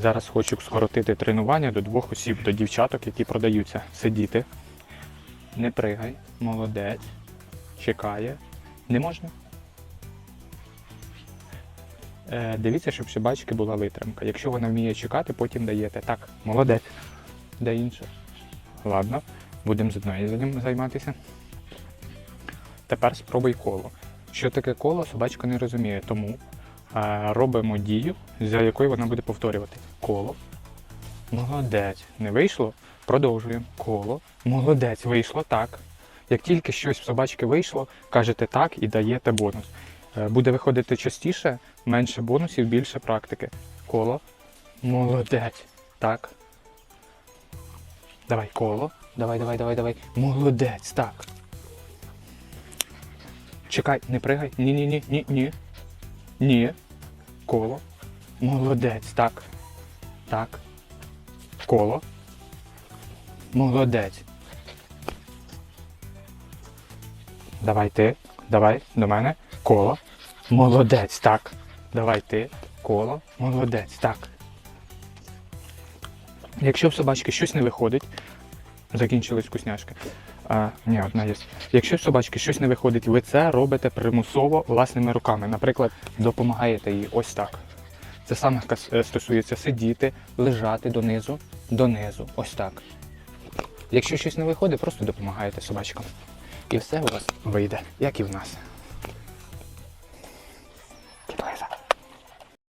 Зараз хочу скоротити тренування до двох осіб, до дівчаток, які продаються. Сидіти. Не пригай. Молодець. Чекає. Не можна. Е, дивіться, щоб собачки була витримка. Якщо вона вміє чекати, потім даєте. Так, молодець. Де інше? Ладно, будемо з займ- займатися. Тепер спробуй коло. Що таке коло, собачка не розуміє, тому робимо дію, за якою вона буде повторювати. Коло. Молодець. Не вийшло? Продовжуємо. Коло. Молодець, вийшло так. Як тільки щось в собачки вийшло, кажете так і даєте бонус. Е, Буде виходити частіше, менше бонусів, більше практики. Коло. Молодець. Так. Давай коло. Давай, давай, давай, давай. Молодець, так. Чекай, не пригай. ні-ні, ні, ні, ні. Коло. Молодець, так. Так. Коло. Молодець. Давай ти. Давай до мене. Коло. Молодець, так. Давай ти. Коло. Молодець, так. Якщо в собачки щось не виходить, закінчились вкусняшки. А, ні, одна є. Якщо собачки щось не виходить, ви це робите примусово власними руками. Наприклад, допомагаєте їй ось так. Це саме е, стосується сидіти, лежати донизу, донизу, ось так. Якщо щось не виходить, просто допомагаєте собачкам. І все у вас вийде, як і в нас. Китай зараз.